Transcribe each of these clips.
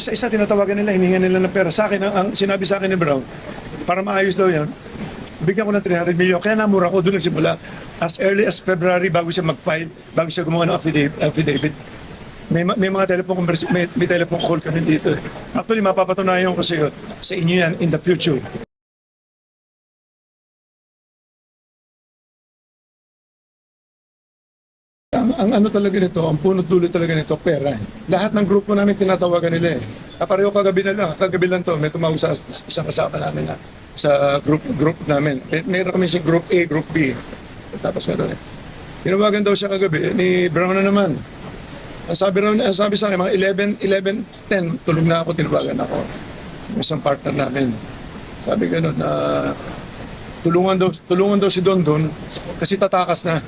isa-isa tinatawagan nila, hinihingan nila ng pera. Sa akin, ang, ang sinabi sa akin ni Brown, para maayos daw yan, bigyan ko ng 300 million. Kaya namura ko doon nagsimula. As early as February, bago siya mag-file, bago siya gumawa ng affidavit. May, ma- may mga telephone conversation, may, may telephone call kami dito. Actually, mapapatunayan ko sa iyo, sa inyo yan in the future. Ang, ano talaga nito, ang punot dulo talaga nito, pera. eh. Lahat ng grupo namin tinatawagan nila eh. Ah, Pareho kagabi na lang, kagabi lang to, may tumawag sa isang kasama namin na sa group group namin. Eh, meron kami si group A, group B. Tapos nga doon eh. Tinawagan daw siya kagabi ni Brown na naman. Ang sabi raw, ang sabi sa akin, mga 11, 11, 10, tulog na ako, tinawagan ako. Isang partner namin. Sabi gano'n na tulungan daw, tulungan daw si Don Don kasi tatakas na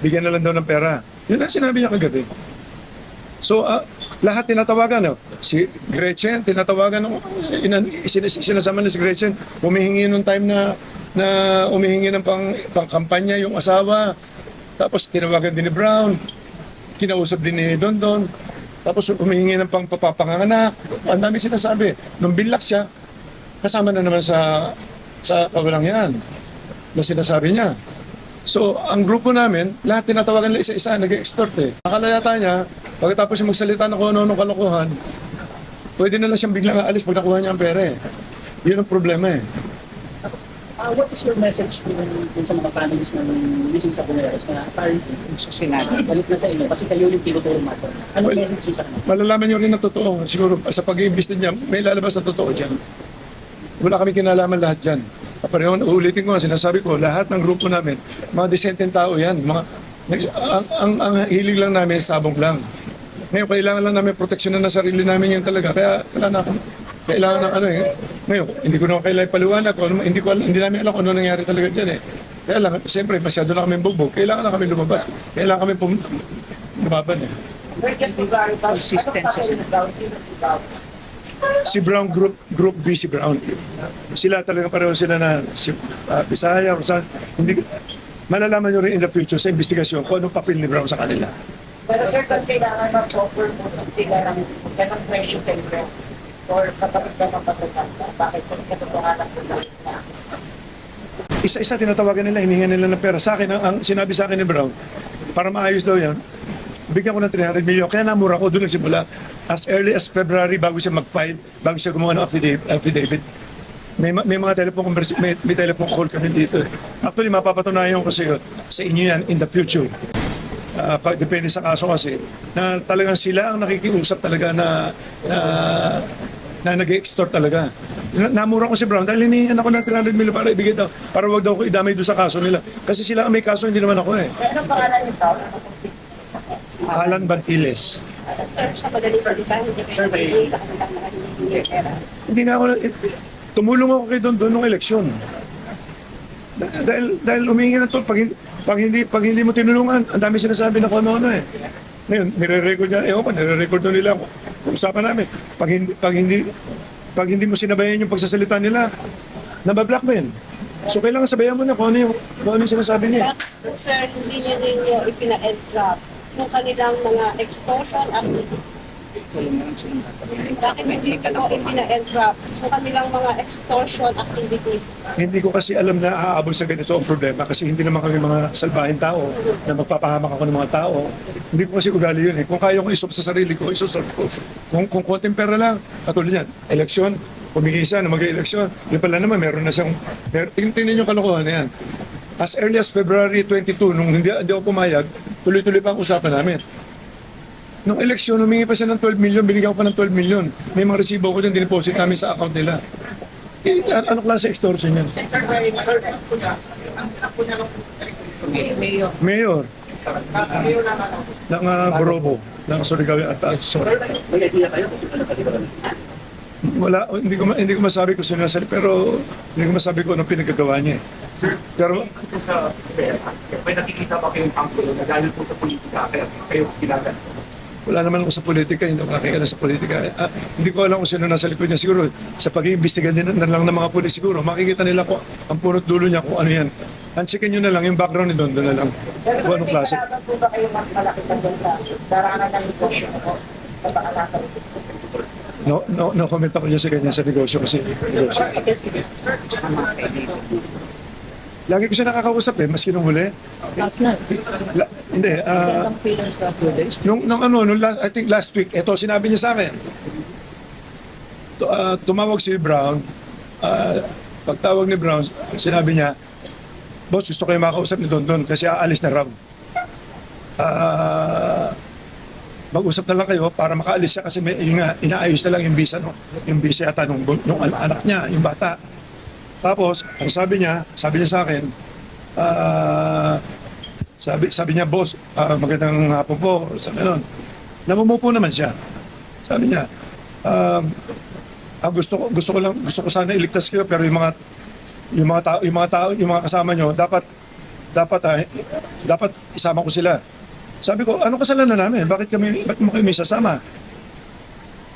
bigyan na lang daw ng pera. Yun ang sinabi niya kagabi. So, ah, lahat tinatawagan. No? Si Gretchen, tinatawagan. No? Inan, sinas, sinasama na si Gretchen. Humihingi nung time na na umihingi ng pang, pang kampanya yung asawa. Tapos tinawagan din ni Brown. Kinausap din ni Don Don. Tapos humihingi ng pang papapanganak. Ang dami sinasabi. Nung binlak siya, kasama na naman sa sa kawalang yan na sinasabi niya. So, ang grupo namin, lahat tinatawagan nila isa-isa, nag-extort eh. Nakalayata niya, pagkatapos siya magsalita ng kung ano-ano kalokohan, pwede na lang siyang biglang aalis pag nakuha niya ang pera eh. Yun ang problema eh. Ah, what is your message dun, dun sa mga families ng missing sa Buneros na apparently sa Senado, balik na sa inyo kasi kayo yung tinuturo matter. Anong Well, message nyo sa kanila? Malalaman niyo rin na totoo. Siguro sa pag-iimbis niya, may lalabas na totoo dyan. Wala kami kinalaman lahat dyan. Pareho, ulitin ko, sinasabi ko, lahat ng grupo namin, mga disenteng tao yan. Mga, ang, ang, ang hilig lang namin, sabong lang. Ngayon, kailangan lang namin proteksyonan na sarili namin yun talaga. Kaya, wala na kailangan ng ano eh. Ngayon, hindi ko na kailangan paliwanag. Kung ano, hindi, ko, alam- hindi namin alam kung ano nangyari talaga dyan eh. Kaya lang, siyempre, masyado na kami bugbog. Kailangan na kami lumabas. Kailangan kami pum- lumaban eh. Consistency. Si Brown Group Group B si Brown. Sila talaga pareho sila na si uh, Bisaya o saan. Hindi malalaman nyo rin in the future sa investigasyon kung anong papel ni Brown sa kanila. Pero sir, kung kailangan mag-offer mo sa sila ng ganong presyo sa inyo or kapatid ka mapagkakanta, bakit kung sa katotohanan po na Isa-isa tinatawagan nila, hinihingan nila ng pera. Sa akin, ang, ang sinabi sa akin ni Brown, para maayos daw yan, bigyan ko ng 300 million. Kaya namura ko doon nagsimula. As early as February, bago siya mag-file, bago siya gumawa ng affidavit. May, ma- may mga telephone conversation, may, may telephone call kami dito. Actually, mapapatunayan ko sa iyo, sa inyo yan in the future. Pag depende sa kaso kasi na talagang sila ang nakikiusap talaga na na, na nag-extort talaga. Na, namura ko si Brown dahil hinihingan ako ng 300 million para ibigay daw para wag daw ko idamay doon sa kaso nila. Kasi sila ang may kaso, hindi naman ako eh. Anong pangalan nito? Alan Bantiles. Sir, sa kayo nabigay sa pera. Hindi nga ako, eh, tumulong ako kay Don Don nung eleksyon. Dah- Dahil, dahil humingi na to, pag, pag, hindi, pag hindi mo tinulungan, ang dami sinasabi na kung ano-ano eh. Ngayon, nire-record niya, ewan ko, nire-record na nila. Usapan namin, pag hindi, pag hindi, pag hindi mo sinabayan yung pagsasalita nila, nabablockmail. So, kailangan sabayan mo na kung ano yung, kung ano yung sinasabi niya. Sir, hindi niyo ninyo ipina-entrap yung kanilang mga extortion activities? Bakit hindi ko ipina-entrap yung kanilang mga extortion activities? Hindi ko kasi alam na aabot sa ganito ang problema kasi hindi naman kami mga salbahin tao na magpapahamak ako ng mga tao. Hindi ko kasi ugali yun eh. Kung kaya kong isolve sa sarili ko, isosolve ko. Kung, kung konting pera lang, katulad yan, eleksyon, pumigil siya na mag-eleksyon. Di pala naman, meron na siyang, mer- tingnan yung kalokohan na yan. As early as February 22, nung hindi, hindi ako pumayag, tuloy-tuloy pa ang usapan namin. Nung eleksyon, humingi pa siya ng 12 million, binigyan ko pa ng 12 million. May mga resibo ko dyan, dineposit namin sa account nila. Eh, an- ano klase extortion yan? Mayor. Mayor ng uh, Borobo, ng Surigao at uh, sorry. May idea kayo kung ano kanila Wala, hindi ko, hindi ko masabi kung sino pero hindi ko masabi kung anong pinagkagawa niya. eh. Sir, Pero ito sa pera, may nakikita ba kayong anggulo na galing po sa politika kaya kayo ginagan? wala naman ako sa politika, hindi ako nakikita sa politika. Ah, hindi ko alam kung sino nasa likod niya. Siguro, sa pag-iimbestiga din na lang ng mga pulis siguro, makikita nila ko ang punot dulo niya kung ano yan. Ansikin nyo na lang, yung background ni Don, doon na lang. Pero Kung anong klase. kailangan po ba kayo mas malaki pa doon sa darangan ng negosyo mo? Napakalakas. No, no, no comment ako niya sa kanya sa negosyo kasi negosyo. Lagi ko siya nakakausap eh, maski nung huli. Last night. La, hindi, days. nung, nung ano, nung last, I think last week, ito sinabi niya sa akin. Tu- ah, tumawag si Brown, ah, pagtawag ni Brown, sinabi niya, Boss, gusto ko yung makausap ni Don Don kasi aalis na raw. Ah, mag-usap na lang kayo para makaalis siya kasi may, yung, nga, inaayos na lang yung visa, no? yung visa yata nung, nung an- anak niya, yung bata. Tapos, ang sabi niya, sabi niya sa akin, ah, sabi, sabi niya, boss, ah, magandang hapon po. Sabi nun, namumupo naman siya. Sabi niya, um, ah, gusto ko gusto ko lang gusto ko sana iligtas kayo pero yung mga yung mga tao yung mga tao yung mga kasama nyo dapat dapat ah, dapat isama ko sila. Sabi ko, ano kasalanan namin? Bakit kami bakit mo kami sasama?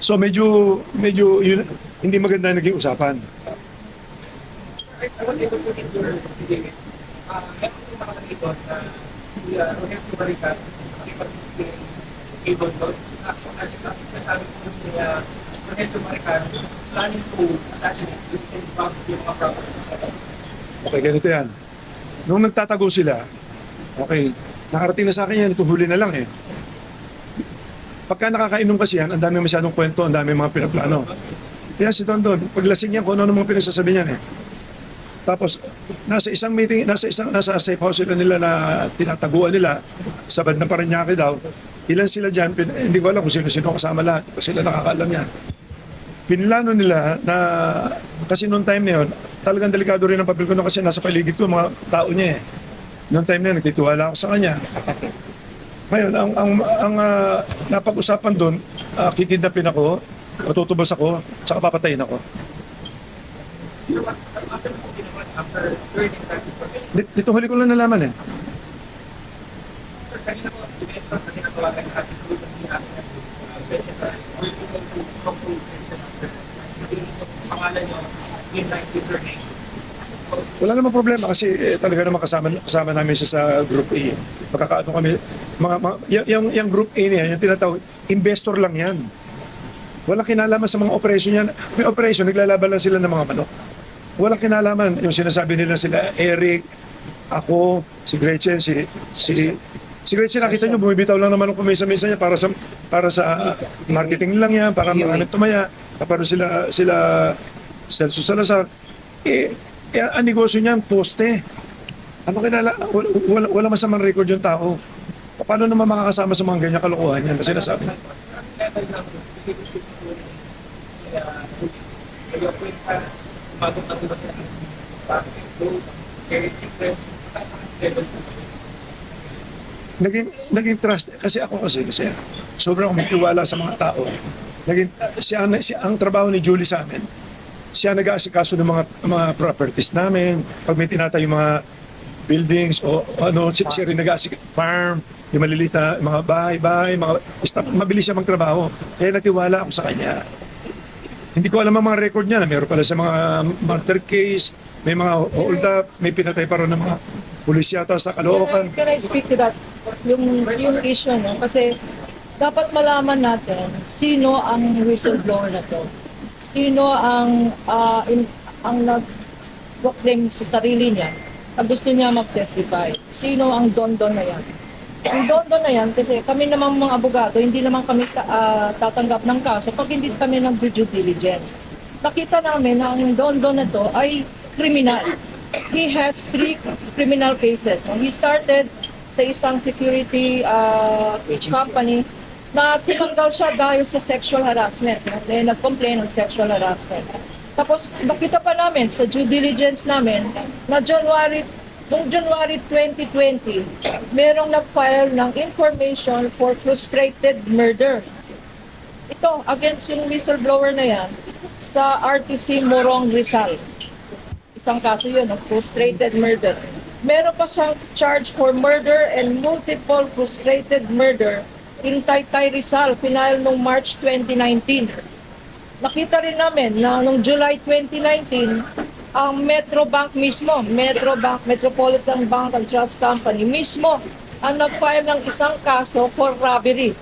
So medyo medyo yun, hindi maganda naging usapan. I was able to your video. Ah, meron po nakalagay doon na si uh, Barican nakipag-ibigay kay Don Don. Ah, ano yung sinasabi ko ni uh, Rogelio Barican planning to assassinate and bomb yung mga. Okay, ganito yan. Nung nagtatago sila, okay, nakarating na sa akin yan, itong huli na lang eh. Pagka nakakainom kasi yan, ang dami masyadong kwento, ang dami mga pinaplano. Kaya si Don Don, paglasing niya, kung ano mga pinagsasabi niyan eh. Tapos, nasa isang meeting, nasa isang, nasa safe house sila nila na tinataguan nila, sa band ng Paranaque daw, ilan sila pin, eh, hindi ko alam kung sino-sino kasama lahat, kasi sila nakakaalam yan. Pinlano nila na, kasi noong time na yun, talagang delikado rin ang papel ko kasi nasa paligid ko, mga tao niya eh. Noong time na yun, nagtitiwala ako sa kanya. Ngayon, ang, ang, ang ah, napag-usapan doon, uh, kikidnapin ako, matutubos ako, saka papatayin ako. After po ginawa, after learning that information, Di- Dito huli ko lang nalaman eh. sir, kanina ating group ating after. Pangalan username. Wala namang problema kasi eh, talaga naman kasama, kasama namin siya sa Group A. Magkakaano kami, mga, mga, yung, yung Group A niya, yung tinatawag, investor lang yan. Walang kinalaman sa mga operation yan. May operation, naglalaban lang sila ng mga manok. Walang kinalaman. Yung sinasabi nila sila, Eric, ako, si Gretchen, si, si, si Gretchen, nakita nyo, bumibitaw lang naman ng kumisa-misa niya para sa, para sa marketing lang yan, para maraming tumaya. Tapos sila, sila, Celso Salazar. Eh, eh, ang negosyo niyan, poste. Ano kinala, wala, wala, wala masamang record yung tao. Paano naman makakasama sa mga ganyan kalokohan yan? Kasi nasabi. level ng relationship ko umabot na tulad ng bakit naging naging trust kasi ako kasi kasi sobrang akong tiwala sa mga tao. Naging siya, siya ang trabaho ni Julie sa amin. Siya nag-aasikaso ng mga mga properties namin. Pag may tinatayo mga buildings o ano, siya, siya rin nag-aasikaso farm, yung malilita, mga bahay-bahay, mga staff, mabilis siya magtrabaho. Kaya natiwala ako sa kanya. Hindi ko alam ang mga record niya na meron pala sa mga murder case, may mga hold up, may pinatay pa rin ng mga pulis yata sa Caloocan. Can I speak to that? Yung, yung issue, no? Kasi dapat malaman natin sino ang whistleblower na to. Sino ang ah, in, ang nag-proclaim sa sarili niya na gusto niya mag-testify. Sino ang don-don na yan? Ang don-don na yan, kasi kami namang mga abogado, hindi naman kami ah, tatanggap ng kaso pag hindi kami nag-due diligence. Nakita namin na ang don-don na to ay kriminal. He has three criminal cases. He started sa isang security uh, company na tinanggal siya dahil sa sexual harassment. Dahil nag-complain ng sexual harassment. Tapos nakita pa namin sa due diligence namin na January Noong January 2020, merong nag-file ng information for frustrated murder. Ito, against yung whistleblower na yan, sa RTC Morong Rizal. Isang kaso yun, of frustrated murder. Meron pa siyang charge for murder and multiple frustrated murder in Taytay Rizal, final noong March 2019. Nakita rin namin na noong July 2019, ang Metro Bank mismo, Metro Bank, Metropolitan Bank and Trust Company mismo, ang nag-file ng isang kaso for robbery.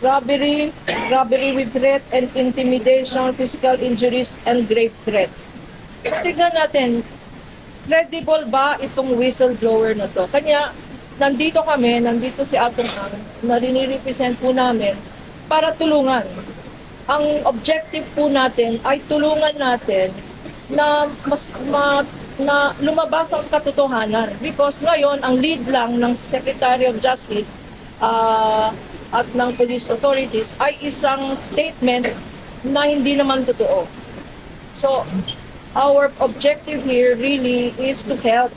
robbery, robbery with threat and intimidation, physical injuries, and grave threats. So, tignan natin, credible ba itong whistleblower na to? Kanya, nandito kami, nandito si Atong Ang, na rini-represent po namin para tulungan. Ang objective po natin ay tulungan natin na mas ma, na lumabas ang katotohanan because ngayon ang lead lang ng Secretary of Justice ah, at ng police authorities ay isang statement na hindi naman totoo. So, our objective here really is to help.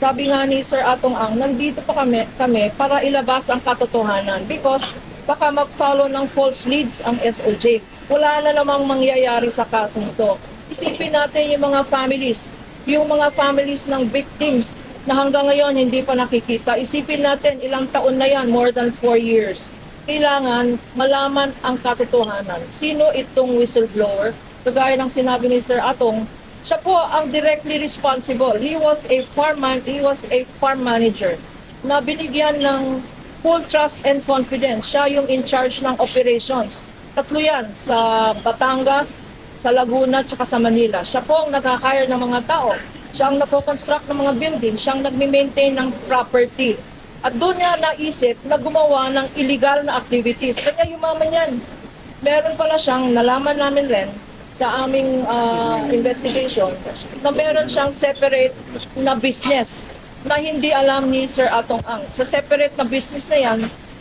Sabi nga ni Sir Atong Ang, nandito pa kami, kami para ilabas ang katotohanan because baka mag-follow ng false leads ang SOJ. Wala na namang mangyayari sa kasong ito. Isipin natin yung mga families, yung mga families ng victims na hanggang ngayon hindi pa nakikita. Isipin natin ilang taon na yan, more than 4 years. Kailangan malaman ang katotohanan. Sino itong whistleblower? Kagaya ng sinabi ni Sir Atong, siya po ang directly responsible. He was a farm man, he was a farm manager na binigyan ng full trust and confidence. Siya yung in charge ng operations. Tatlo yan, sa Batangas, sa Laguna, tsaka sa Manila. Siya po ang nag-hire ng mga tao. Siya ang nagko-construct ng mga building. Siya ang nagme-maintain ng property. At doon niya naisip na gumawa ng illegal na activities. Kanya yumaman yan. Meron pala siyang, nalaman namin rin, sa aming ah, investigation, na meron siyang separate na business na hindi alam ni Sir Atong Ang. Sa separate na business na yan,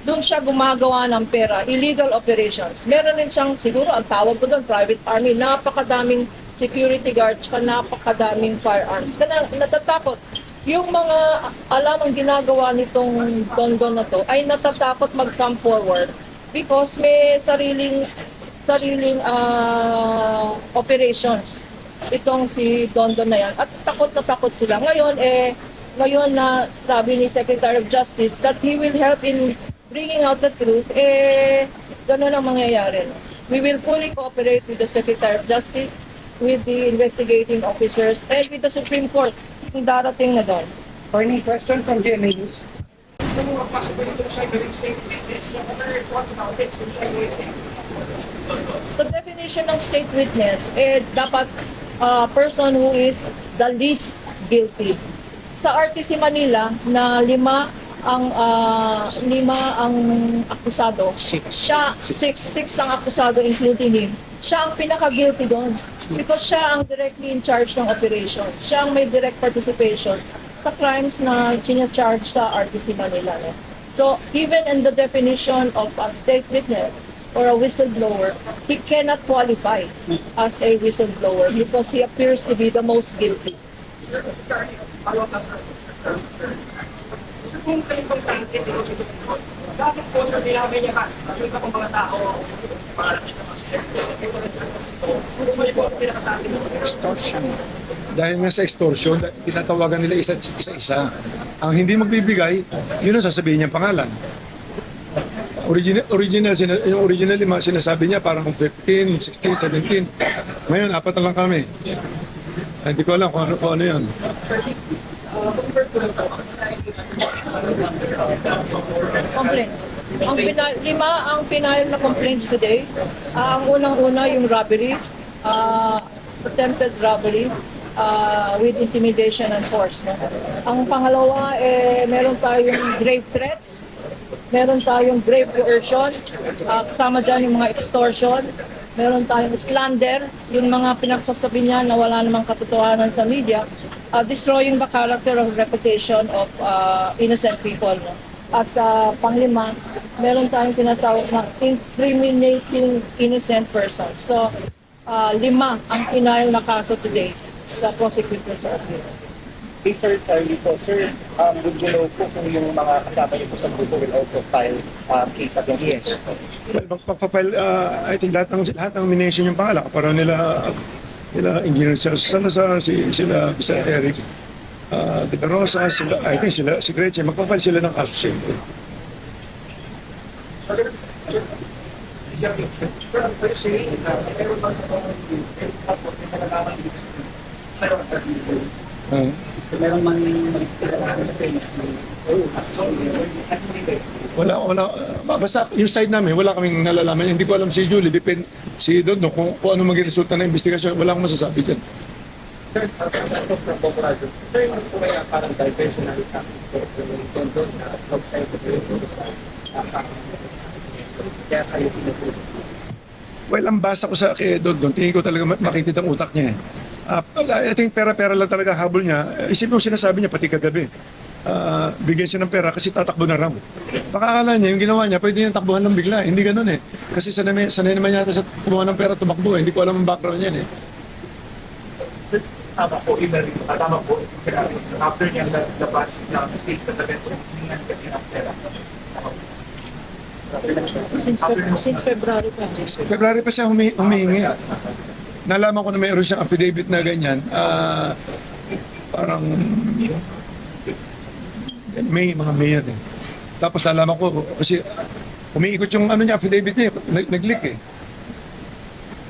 doon siya gumagawa ng pera, illegal operations. Meron din siyang, siguro ang tawag ko doon, private army, napakadaming security guards, ka napakadaming firearms. Kaya natatakot. Yung mga alam ang ginagawa nitong Dondon na to ay natatakot mag-come forward because may sariling sariling ah, operations itong si Dondon na yan. At takot na takot sila. Ngayon, eh, ngayon na sabi ni Secretary of Justice that he will help in bringing out the truth, eh, ganun ang mangyayari. no? We will fully cooperate with the Secretary of Justice, with the investigating officers, and with the Supreme Court kung darating na doon. Attorney, question from GMA News. Kung possible ito siya yung state witness, what are your thoughts about it? The definition ng state witness, eh, dapat uh, person who is the least guilty. Sa RTC Manila, na lima ang ah, lima ang akusado. Siya, six, six ang akusado including him. Siya ang pinaka-guilty doon. Because siya ang directly in charge ng operation. Siya ang may direct participation sa crimes na charge sa RTC Manila. No? So, even in the definition of a state witness or a whistleblower, he cannot qualify as a whistleblower because he appears to be the most guilty. Kung target dito sa ito, bakit po sir nilamay niya ka? Yung iba pang mga tao, pangalan siya sir. Ito rin sir. Kung saan po ang pinaka-target mo? Dahil nga sa extortion, tinatawagan nila isa- isa-isa. Ang hindi magbibigay, yun ang sasabihin niyang pangalan. Original, original, sina, yung original lima, sinasabi niya parang 15, 16, 17. Ngayon, apat na lang kami. Hindi ko alam kung ano, kung ano yun. Complaint. Ang pina- lima ang pinayal na complaints today. Ah, ang unang-una yung robbery, ah, attempted robbery ah, with intimidation and force. No? Ang pangalawa, eh, meron tayong grave threats, meron tayong grave coercion, ah, kasama dyan yung mga extortion, meron tayong slander, yung mga pinagsasabi niya na wala namang katotohanan sa media, ah, destroying the character and reputation of ah, innocent people. No? At ah, panglima, meron tayong tinatawag na incriminating innocent person. So, ah, lima ang pinayal na kaso today sa prosecutor's office. Hey, sir, sorry po. Sir, um, would you know po kung yung mga kasama niyo po sa grupo will also file um, case against this person? Well, mag- magpa-file, uh, I think lahat ng, lahat ng mination yung pangalan. Kaparoon nila, nila Engineer Sir Salazar, si, sila Mr. Eric uh, De La Rosa, sila, I think sila, si Gretchen, magpa-file sila ng kaso hindi ba? Wala, wala. Basta yung side namin, wala kaming nalalaman. Hindi ko alam si Julie, depend si Dodo kung, kung ano maging resulta ng investigasyon. Wala akong masasabi dyan. Sir, uh, sa from Bocorado, sir, yung po kaya parang diversional tactics ko na outside of the kaya kayo pinag-ulit. Well, ang basa ko sa kay Dodo, tingin ko talaga ma- makitid ang utak niya. eh. Ah, I think pera-pera lang talaga habol niya. Isipin mo sinasabi niya pati kagabi. Ah, bigyan siya ng pera kasi tatakbo na raw. Baka akala niya, yung ginawa niya, pwede niyang takbuhan ng bigla. Hindi ganun eh. Kasi sanay, sanay naman yata sa kumuha ng pera tumakbo eh. Hindi ko alam ang background niya eh. Sir, tama po, iba rin. Ah, Tama po, sir, after niya labas ng statement na bensin, hiningan ka niya ng pera. Since, Feb- since February pa. February pa siya humi- humihingi. Nalaman ko na mayroon siyang affidavit na ganyan. Ah, parang May, mga May yan eh. Tapos nalaman ko, kasi umiikot yung ano niya, affidavit niya, nag- nag-leak eh.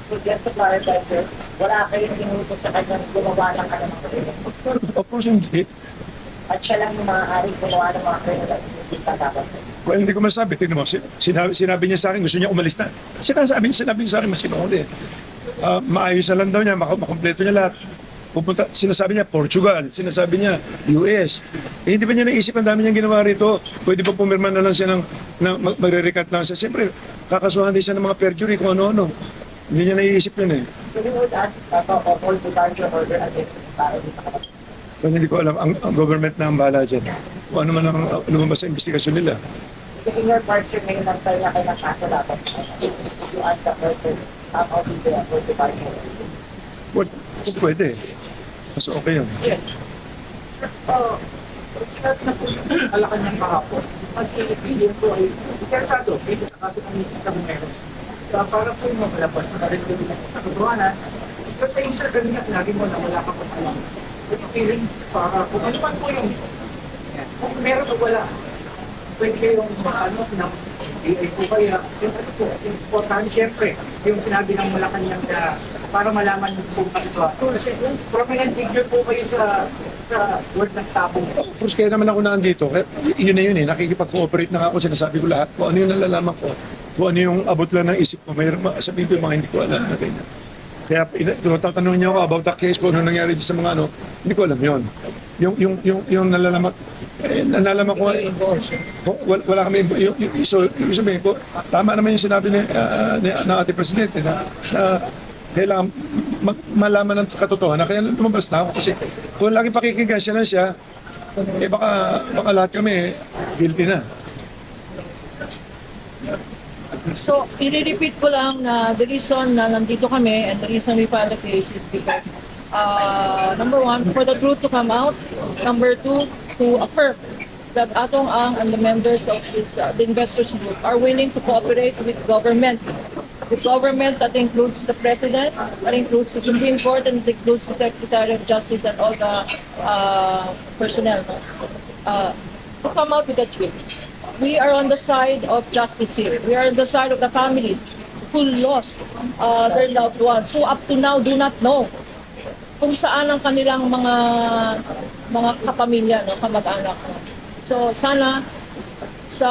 So just to clarify, sir, wala kayong inutos sa kanya gumawa ng ng krimen. Of course, hindi. At siya lang yung maaaring gumawa ng mga krimen na hindi pa dapat. Well, hindi ko masabi. Tingnan mo, si- sinabi, sinabi niya sa akin, gusto niya umalis na. Sinasabi, sinabi niya sa akin, masinunod eh. Ah, maayos na lang daw niya, mak- makompleto niya lahat. Pupunta, sinasabi niya Portugal, sinasabi niya US. Eh, hindi ba niya naisip ang dami niyang ginawa rito? Pwede ba pumirma na lang siya ng, mag- magre-recut lang siya? Siyempre, kakasuhan din siya ng mga perjury kung ano-ano. Hindi niya naiisip yun eh. So we would ask uh, for all departure order against para di pa kapatid. Kaya hindi ko alam, ang, ang government na ang bahala dyan. Kung ano man ang lumabas sa investigasyon nila. In your part, sir, ngayon lang tayo na kayo ng kaso dapat. You ask the person, how how did the for departure? Well, kung pwede. Mas okay yun. Yes. Uh, start na po yung alakan niyang kahapon. Kasi yun po ay interesado dito sa kaso ng misip sa Bumeros. Uh, para po yung mamalabas na rin sa katotohanan. Kasi yung sir, kanina sinabi mo na wala ka pong alam. Ito feeling para kung ano man po yung kung meron o wala, pwede kayong maano ng AI po kaya yung ano po, yung importante siyempre, yung sinabi ng Malacanang na para malaman po ito. Kasi prominent figure po kayo sa sa word ng sabong. Of course, kaya naman ako nandito. Yun na yun eh. Nakikipag-cooperate na nga ako. Sinasabi ko lahat. Kung ano yung nalalaman ko. Kung ano yung abot lang ng isip ko. Mayroon ma- sabihin ko yung mga hindi ko alam na ganyan. Kaya tatanungin niyo ako about the case, kung ano nangyari sa mga ano, hindi ko alam yun. Yung, yung, yung, yung nalalaman, eh, nalalaman ko, wala, wala kami, yung, yung, so, yung sabihin ko, tama naman yung sinabi ni, ah, ni, ng ating presidente na, na kailangan mag- malaman ng katotohanan. Kaya lumabas na ako kasi kung lagi pakikinggan siya na siya, eh baka, baka lahat kami guilty na. So, i-repeat ko lang na the reason na nandito kami and the reason we filed the case is because uh, number one, for the truth to come out. Number two, to affirm that Atong Ang and the members of this, uh, the investors group are willing to cooperate with government. With government that includes the President, that includes the Supreme Court, and includes the Secretary of Justice and all the uh, personnel. Uh, to come out with the truth. We are on the side of justice here. We are on the side of the families who lost uh, their loved ones, who up to now do not know kung saan ang kanilang mga mga kapamilya, no, kamag-anak. So sana sa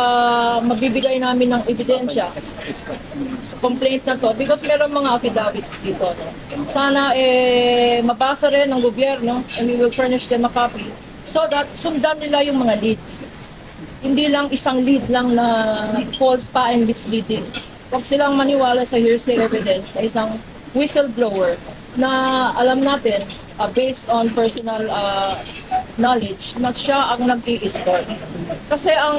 mabibigay namin ng ebidensya sa complaint na to because meron mga affidavits dito. No. Sana eh mabasa rin ng gobyerno and we will furnish them a copy so that sundan nila yung mga leads. Hindi lang isang lead lang na false pa and misleading. Huwag silang maniwala sa hearsay evidence na isang whistleblower na alam natin uh, based on personal uh, knowledge na siya ang nag-i-store. Kasi ang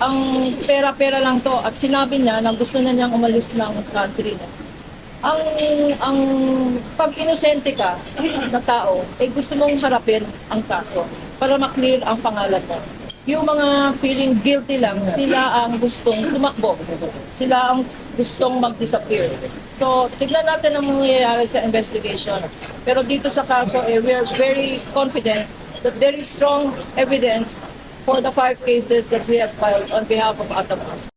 ang pera-pera lang to at sinabi niya na gusto na niyang umalis ng country. No? Ang ang pag inosente ka na tao, eh gusto mong harapin ang kaso para maklear ang pangalan mo. Yung mga feeling guilty lang, sila ang gustong tumakbo. Sila ang gustong mag-disappear. So, tignan natin ang mangyayari sa investigation. Pero dito sa kaso, eh, we are very confident that there is strong evidence for the five cases that we have filed on behalf of Atamar.